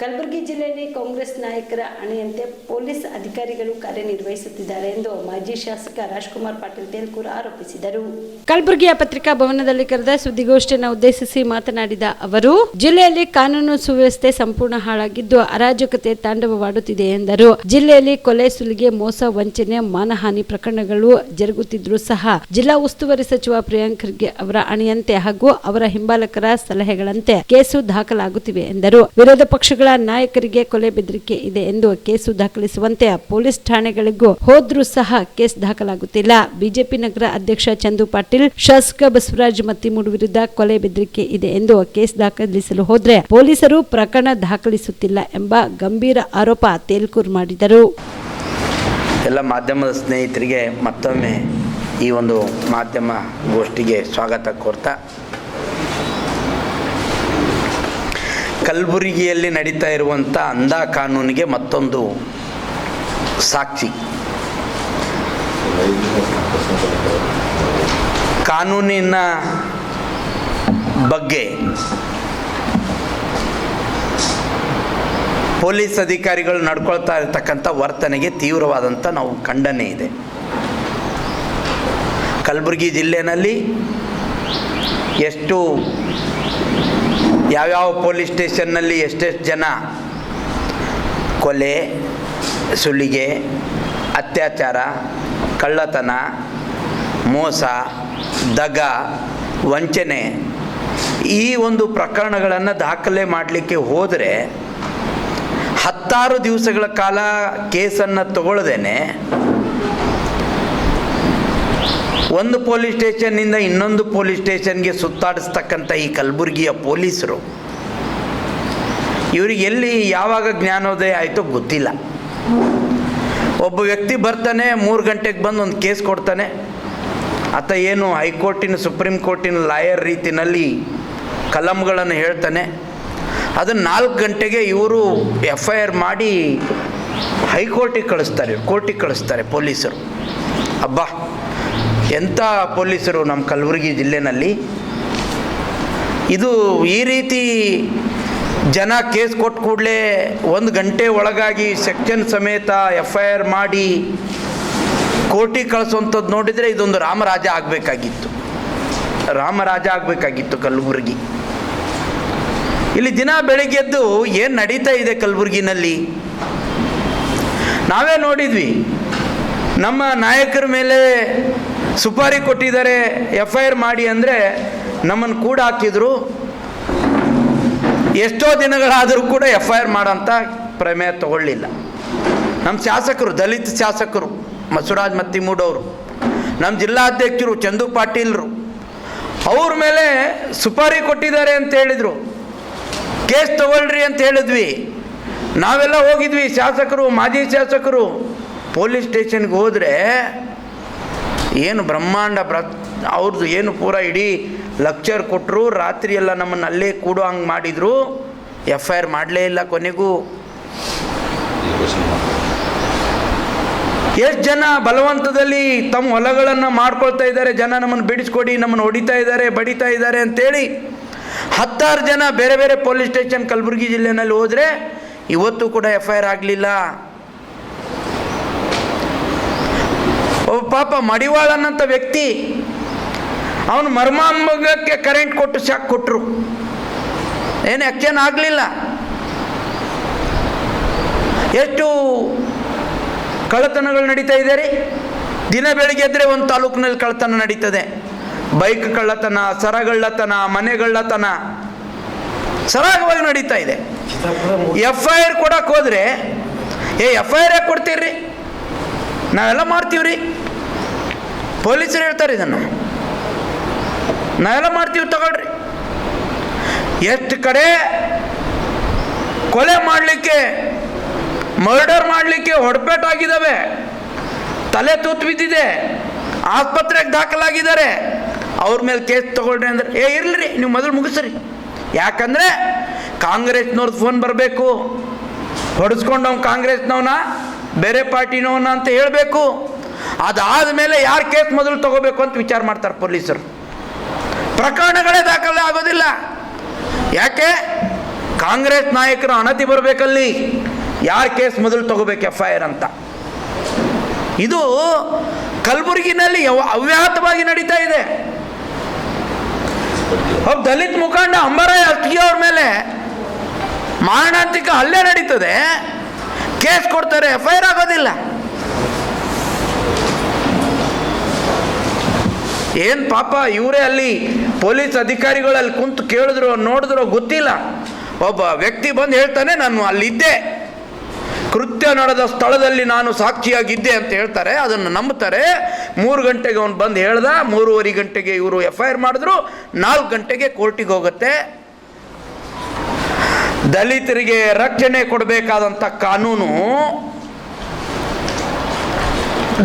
ಕಲಬುರಗಿ ಜಿಲ್ಲೆಯಲ್ಲಿ ಕಾಂಗ್ರೆಸ್ ನಾಯಕರ ಅಣೆಯಂತೆ ಪೊಲೀಸ್ ಅಧಿಕಾರಿಗಳು ಕಾರ್ಯನಿರ್ವಹಿಸುತ್ತಿದ್ದಾರೆ ಎಂದು ಮಾಜಿ ಶಾಸಕ ರಾಜ್ಕುಮಾರ್ ಪಾಟೀಲ್ ತೇಲ್ಕೂರ್ ಆರೋಪಿಸಿದರು. ಕಲಬುರಗಿಯ ಪತ್ರಿಕಾ ಭವನದಲ್ಲಿ ಕರೆದ ಸುದ್ದಿಗೋಷ್ಠಿಯನ್ನು ಉದ್ದೇಶಿಸಿ ಮಾತನಾಡಿದ ಅವರು, ಜಿಲ್ಲೆಯಲ್ಲಿ ಕಾನೂನು ಸುವ್ಯವಸ್ಥೆ ಸಂಪೂರ್ಣ ಹಾಳಾಗಿದ್ದು ಅರಾಜಕತೆ ತಾಂಡವವಾಡುತ್ತಿದೆ ಎಂದರು. ಜಿಲ್ಲೆಯಲ್ಲಿ ಕೊಲೆ ಸುಲಿಗೆ, ಮೋಸ, ವಂಚನೆ, ಮಾನಹಾನಿ ಪ್ರಕರಣಗಳು ಜರುಗುತ್ತಿದ್ರೂ ಸಹ ಜಿಲ್ಲಾ ಉಸ್ತುವಾರಿ ಸಚಿವ ಪ್ರಿಯಾಂಕ್ ಖರ್ಗೆ ಅವರ ಅಣೆಯಂತೆ ಹಾಗೂ ಅವರ ಹಿಂಬಾಲಕರ ಸಲಹೆಗಳಂತೆ ಕೇಸು ದಾಖಲಾಗುತ್ತಿವೆ ಎಂದರು. ವಿರೋಧ ಪಕ್ಷಗಳ ನಾಯಕರಿಗೆ ಕೊಲೆ ಬೆದರಿಕೆ ಇದೆ ಎಂದು ಕೇಸು ದಾಖಲಿಸುವಂತೆ ಪೊಲೀಸ್ ಠಾಣೆಗಳಿಗೂ ಹೋದ್ರೂ ಸಹ ಕೇಸ್ ದಾಖಲಾಗುತ್ತಿಲ್ಲ. ಬಿಜೆಪಿ ನಗರ ಅಧ್ಯಕ್ಷ ಚಂದು ಪಾಟೀಲ್, ಶಾಸಕ ಬಸವರಾಜ್ ಮತ್ತಿಮೂಡು ವಿರುದ್ಧ ಕೊಲೆ ಬೆದರಿಕೆ ಇದೆ ಎಂದು ಕೇಸ್ ದಾಖಲಿಸಲು ಹೋದ್ರೆ ಪೊಲೀಸರು ಪ್ರಕರಣ ದಾಖಲಿಸುತ್ತಿಲ್ಲ ಎಂಬ ಗಂಭೀರ ಆರೋಪ ತೇಲ್ಕೂರ್ ಮಾಡಿದರು. ಎಲ್ಲ ಮಾಧ್ಯಮದ ಸ್ನೇಹಿತರಿಗೆ ಮತ್ತೊಮ್ಮೆ ಈ ಒಂದು ಮಾಧ್ಯಮ ಗೋಷ್ಠಿಗೆ ಸ್ವಾಗತ ಕೋರ್ತಾ ಕಲಬುರಗಿಯಲ್ಲಿ ನಡೀತಾ ಇರುವಂಥ ಅಂಧ ಕಾನೂನಿಗೆ ಮತ್ತೊಂದು ಸಾಕ್ಷಿ. ಕಾನೂನಿನ ಬಗ್ಗೆ ಪೊಲೀಸ್ ಅಧಿಕಾರಿಗಳು ನಡ್ಕೊಳ್ತಾ ಇರತಕ್ಕಂಥ ವರ್ತನೆಗೆ ತೀವ್ರವಾದಂಥ ನಾವು ಖಂಡನೆ ಇದೆ. ಕಲಬುರಗಿ ಜಿಲ್ಲೆಯಲ್ಲಿ ಎಷ್ಟು ಯಾವ್ಯಾವ ಪೊಲೀಸ್ ಸ್ಟೇಷನ್ನಲ್ಲಿ ಎಷ್ಟೆಷ್ಟು ಜನ ಕೊಲೆ, ಸುಲಿಗೆ, ಅತ್ಯಾಚಾರ, ಕಳ್ಳತನ, ಮೋಸ, ದಗ, ವಂಚನೆ ಈ ಒಂದು ಪ್ರಕರಣಗಳನ್ನು ದಾಖಲೆ ಮಾಡಲಿಕ್ಕೆ ಹೋದರೆ ಹತ್ತಾರು ದಿವಸಗಳ ಕಾಲ ಕೇಸನ್ನು ತಗೊಳ್ದೇನೆ ಒಂದು ಪೊಲೀಸ್ ಸ್ಟೇಷನ್ನಿಂದ ಇನ್ನೊಂದು ಪೊಲೀಸ್ ಸ್ಟೇಷನ್ಗೆ ಸುತ್ತಾಡಿಸ್ತಕ್ಕಂಥ ಈ ಕಲಬುರಗಿಯ ಪೊಲೀಸರು, ಇವರಿಗೆ ಎಲ್ಲಿ ಯಾವಾಗ ಜ್ಞಾನೋದಯ ಆಯಿತು ಗೊತ್ತಿಲ್ಲ. ಒಬ್ಬ ವ್ಯಕ್ತಿ ಬರ್ತಾನೆ, ಮೂರು ಗಂಟೆಗೆ ಬಂದು ಒಂದು ಕೇಸ್ ಕೊಡ್ತಾನೆ. ಆತ ಏನು ಹೈಕೋರ್ಟಿನ, ಸುಪ್ರೀಂ ಕೋರ್ಟಿನ ಲಾಯರ್ ರೀತಿನಲ್ಲಿ ಕಲಂಗಳನ್ನು ಹೇಳ್ತಾನೆ. ಅದು ನಾಲ್ಕು ಗಂಟೆಗೆ ಇವರು ಎಫ್ ಐ ಆರ್ ಮಾಡಿ ಹೈಕೋರ್ಟಿಗೆ ಕಳಿಸ್ತಾರೆ, ಕೋರ್ಟಿಗೆ ಕಳಿಸ್ತಾರೆ ಪೊಲೀಸರು. ಅಬ್ಬಾ! ಎಂಥ ಪೊಲೀಸರು ನಮ್ಮ ಕಲಬುರಗಿ ಜಿಲ್ಲೆನಲ್ಲಿ? ಇದು ಈ ರೀತಿ ಜನ ಕೇಸ್ ಕೊಟ್ಟು ಕೂಡಲೇ ಒಂದು ಗಂಟೆ ಒಳಗಾಗಿ ಸೆಕ್ಷನ್ ಸಮೇತ ಎಫ್ ಐ ಆರ್ ಮಾಡಿ ಕೋರ್ಟಿಗೆ ಕಳಿಸುವಂಥದ್ದು ನೋಡಿದರೆ ಇದೊಂದು ರಾಮರಾಜ ಆಗಬೇಕಾಗಿತ್ತು. ರಾಮರಾಜ ಆಗಬೇಕಾಗಿತ್ತು ಕಲಬುರಗಿ. ಇಲ್ಲಿ ದಿನ ಬೆಳಗ್ಗೆದ್ದು ಏನು ನಡೀತಾ ಇದೆ ಕಲಬುರಗಿನಲ್ಲಿ? ನಾವೇ ನೋಡಿದ್ವಿ. ನಮ್ಮ ನಾಯಕರ ಮೇಲೆ ಸುಪಾರಿ ಕೊಟ್ಟಿದ್ದಾರೆ ಎಫ್ ಐ ಆರ್ ಮಾಡಿ ಅಂದರೆ ನಮ್ಮನ್ನು ಕೂಡ ಹಾಕಿದ್ರು. ಎಷ್ಟೋ ದಿನಗಳಾದರೂ ಕೂಡ ಎಫ್ ಐ ಆರ್ ಮಾಡೋಂಥ ಪ್ರಮೇಯ ತಗೊಳ್ಳಿಲ್ಲ. ನಮ್ಮ ಶಾಸಕರು, ದಲಿತ ಶಾಸಕರು, ಮಸುರಾಜ್ ಮತ್ತಿಮೂಡವರು ನಮ್ಮ ಜಿಲ್ಲಾಧ್ಯಕ್ಷರು, ಚಂದು ಪಾಟೀಲ್ರು, ಅವ್ರ ಮೇಲೆ ಸುಪಾರಿ ಕೊಟ್ಟಿದ್ದಾರೆ ಅಂತ ಹೇಳಿದರು. ಕೇಸ್ ತಗೊಳ್ರಿ ಅಂತ ಹೇಳಿದ್ವಿ. ನಾವೆಲ್ಲ ಹೋಗಿದ್ವಿ, ಶಾಸಕರು, ಮಾಜಿ ಶಾಸಕರು. ಪೊಲೀಸ್ ಸ್ಟೇಷನ್ಗೆ ಹೋದರೆ ಏನು ಬ್ರಹ್ಮಾಂಡ ಬ್ರ ಅವ್ರದ್ದು ಏನು ಪೂರ ಇಡೀ ಲಕ್ಚರ್ ಕೊಟ್ಟರು ರಾತ್ರಿ ಎಲ್ಲ ನಮ್ಮನ್ನು ಅಲ್ಲೇ ಕೂಡೋ ಹಂಗೆ ಮಾಡಿದರು. ಎಫ್ ಐ ಆರ್ ಮಾಡಲೇ ಇಲ್ಲ ಕೊನೆಗೂ. ಎಷ್ಟು ಜನ ಬಲವಂತದಲ್ಲಿ ತಮ್ಮ ಹೊಲಗಳನ್ನು ಮಾಡ್ಕೊಳ್ತಾ ಇದ್ದಾರೆ, ಜನ ನಮ್ಮನ್ನು ಬಿಡಿಸ್ಕೊಡಿ, ನಮ್ಮನ್ನು ಹೊಡಿತಾ ಇದ್ದಾರೆ, ಬಡಿತಾ ಇದ್ದಾರೆ ಅಂತೇಳಿ ಹತ್ತಾರು ಜನ ಬೇರೆ ಬೇರೆ ಪೊಲೀಸ್ ಸ್ಟೇಷನ್ ಕಲಬುರಗಿ ಜಿಲ್ಲೆನಲ್ಲಿ ಹೋದರೆ ಇವತ್ತು ಕೂಡ ಎಫ್ ಐ ಆರ್ ಆಗಲಿಲ್ಲ. ಪಾಪ ಮಡಿವಾಳ ಅನ್ನಂಥ ವ್ಯಕ್ತಿ, ಅವನು ಮರ್ಮಾಂಬಕ್ಕೆ ಕರೆಂಟ್ ಕೊಟ್ಟು ಶಾಕ್ ಕೊಟ್ಟರು ಏನು ಆ್ಯಕ್ಷನ್ ಆಗಲಿಲ್ಲ. ಎಷ್ಟು ಕಳ್ಳತನಗಳು ನಡೀತಾ ಇದೆ ರೀ ದಿನ ಬೆಳಿಗ್ಗೆ ಎದ್ದರೆ ಒಂದು ತಾಲೂಕಿನಲ್ಲಿ ಕಳ್ಳತನ ನಡೀತದೆ. ಬೈಕ್ ಕಳ್ಳತನ ಸರಗಳ್ಳತನ ಮನೆಗಳ್ಳತನ ಸರಾಗವಾಗಿ ನಡೀತಾ ಇದೆ. ಎಫ್ ಐ ಆರ್ ಕೊಡಕ್ಕೆ ಹೋದರೆ, ಏ ಎಫ್ ಐ ಆರ್ ಯಾಕೆ ಕೊಡ್ತೀರಿ ನಾವೆಲ್ಲ ಮಾಡ್ತೀವ್ರಿ. ಪೊಲೀಸರು ಹೇಳ್ತಾರೆ ಇದನ್ನು. ನಾವೆಲ್ಲ ಮಾಡ್ತೀವಿ ತಗೊಳ್ರಿ. ಎಷ್ಟು ಕಡೆ ಕೊಲೆ ಮಾಡಲಿಕ್ಕೆ, ಮರ್ಡರ್ ಮಾಡಲಿಕ್ಕೆ ಹೊಡೆಪೇಟಾಗಿದ್ದಾವೆ ತಲೆ ತೂತು ಬಿದ್ದಿದೆ. ಆಸ್ಪತ್ರೆಗೆ ದಾಖಲಾಗಿದ್ದಾರೆ. ಅವ್ರ ಮೇಲೆ ಕೇಸ್ ತಗೊಳ್ರಿ ಅಂದ್ರೆ, ಏ, ಇರಲಿ ನೀವು ಮೊದಲು ಮುಗಿಸ್ರಿ. ಯಾಕಂದರೆ ಕಾಂಗ್ರೆಸ್ನವ್ರದ್ದು ಫೋನ್ ಬರಬೇಕು. ಹೊಡೆಸ್ಕೊಂಡವ್ ಕಾಂಗ್ರೆಸ್ನವನ, ಬೇರೆ ಪಾರ್ಟಿನವನ ಅಂತ ಹೇಳಬೇಕು. ಅದಾದ ಮೇಲೆ ಯಾರು ಕೇಸ್ ಮೊದಲು ತಗೋಬೇಕು ಅಂತ ವಿಚಾರ ಮಾಡ್ತಾರೆ ಪೊಲೀಸರು. ಪ್ರಕರಣಗಳೇ ದಾಖಲೆ ಆಗೋದಿಲ್ಲ. ಯಾಕೆ? ಕಾಂಗ್ರೆಸ್ ನಾಯಕರು ಅಣತಿ ಬರಬೇಕಲ್ಲಿ. ಯಾರು ಕೇಸ್ ಮೊದಲು ತಗೋಬೇಕು ಎಫ್ ಐ ಆರ್ ಅಂತ. ಇದು ಕಲಬುರಗಿನಲ್ಲಿ ಅವ್ಯಾಹತವಾಗಿ ನಡೀತಾ ಇದೆ. ಒಬ್ಬ ದಲಿತ ಮುಖಂಡ ಅಂಬರಾಯ್ ಅಸ್ತಿಯವ್ರ ಮೇಲೆ ಮಾರಣಾಂತಿಕ ಹಲ್ಲೆ ನಡೀತದೆ. ಕೇಸ್ ಕೊಡ್ತಾರೆ ಎಫ್ ಐ ಆರ್ ಆಗೋದಿಲ್ಲ. ಏನು ಪಾಪ ಇವರೇ ಅಲ್ಲಿ ಪೊಲೀಸ್ ಅಧಿಕಾರಿಗಳು ಅಲ್ಲಿ ಕುಂತು ಕೇಳಿದ್ರು ನೋಡಿದ್ರು ಗೊತ್ತಿಲ್ಲ. ಒಬ್ಬ ವ್ಯಕ್ತಿ ಬಂದು ಹೇಳ್ತಾನೆ, ನಾನು ಅಲ್ಲಿದ್ದೆ. ಕೃತ್ಯ ನಡೆದ ಸ್ಥಳದಲ್ಲಿ ನಾನು ಸಾಕ್ಷಿಯಾಗಿದ್ದೆ ಅಂತ ಹೇಳ್ತಾರೆ, ಅದನ್ನು ನಂಬ್ತಾರೆ ಮೂರು ಗಂಟೆಗೆ ಅವನು ಬಂದು ಹೇಳ್ದ, ಮೂರುವರೆ ಗಂಟೆಗೆ ಇವರು ಎಫ್ ಐ ಆರ್ ಮಾಡಿದ್ರು, ನಾಲ್ಕು ಗಂಟೆಗೆ ಕೋರ್ಟಿಗೆ ಹೋಗುತ್ತೆ. ದಲಿತರಿಗೆ ರಕ್ಷಣೆ ಕೊಡಬೇಕಾದಂಥ ಕಾನೂನು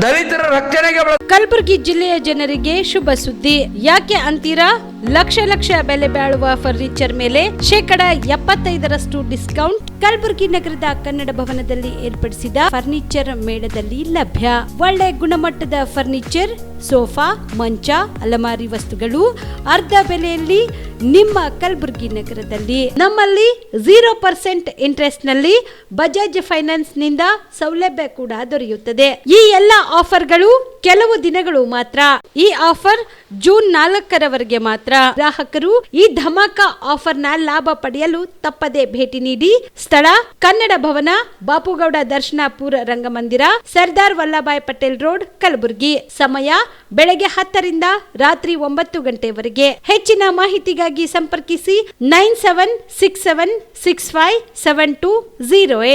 ದಲಿತರ ರಕ್ಷಣೆಗೆ ಕಲಬುರಗಿ ಜಿಲ್ಲೆಯ ಜನರಿಗೆ ಶುಭ ಸುದ್ದಿ. ಯಾಕೆ ಅಂತೀರಾ? ಲಕ್ಷ ಲಕ್ಷ ಬೆಲೆ ಬಾಳುವ ಫರ್ನಿಚರ್ ಮೇಲೆ ಶೇಕಡ ಎಪ್ಪತ್ತೈದರಷ್ಟು ಡಿಸ್ಕೌಂಟ್ ಕಲಬುರಗಿ ನಗರದ ಕನ್ನಡ ಭವನದಲ್ಲಿ ಏರ್ಪಡಿಸಿದ ಫರ್ನಿಚರ್ ಮೇಳದಲ್ಲಿ ಲಭ್ಯ. ಒಳ್ಳೆ ಗುಣಮಟ್ಟದ ಫರ್ನಿಚರ್ ಸೋಫಾ, ಮಂಚ, ಅಲಮಾರಿ ವಸ್ತುಗಳು ಅರ್ಧ ಬೆಲೆಯಲ್ಲಿ ನಿಮ್ಮ ಕಲಬುರಗಿ ನಗರದಲ್ಲಿ. ನಮ್ಮಲ್ಲಿ ಜೀರೋ ಪರ್ಸೆಂಟ್ ಇಂಟ್ರೆಸ್ಟ್ನಲ್ಲಿ ಬಜಾಜ್ ಫೈನಾನ್ಸ್ನಿಂದ ಸೌಲಭ್ಯ ಕೂಡ ದೊರೆಯುತ್ತದೆ. ಈ ಎಲ್ಲ ಆಫರ್ಗಳು ಕೆಲವು ದಿನಗಳು ಮಾತ್ರ. ಈ ಆಫರ್ ಜೂನ್ ನಾಲ್ಕರವರೆಗೆ ಮಾತ್ರ ಗ್ರಾಹಕರು ಈ ಧಮಾಕ ಆಫರ್ನ ಲಾಭ ಪಡೆಯಲು ತಪ್ಪದೆ ಭೇಟಿ ನೀಡಿ ಸ್ಥಳ, ಕನ್ನಡ ಭವನ, ಬಾಪುಗೌಡ ದರ್ಶನಾಪುರ ರಂಗಮಂದಿರ, ಸರ್ದಾರ್ ವಲ್ಲಭಾಯ್ ಪಟೇಲ್ ರೋಡ್, ಕಲಬುರಗಿ. ಸಮಯ ಬೆಳಗ್ಗೆ ಹತ್ತರಿಂದ ರಾತ್ರಿ ಒಂಬತ್ತು ಗಂಟೆವರೆಗೆ. ಹೆಚ್ಚಿನ ಮಾಹಿತಿಗಾಗಿ ಸಂಪರ್ಕಿಸಿ nine seven six seven six five seven two zero eight.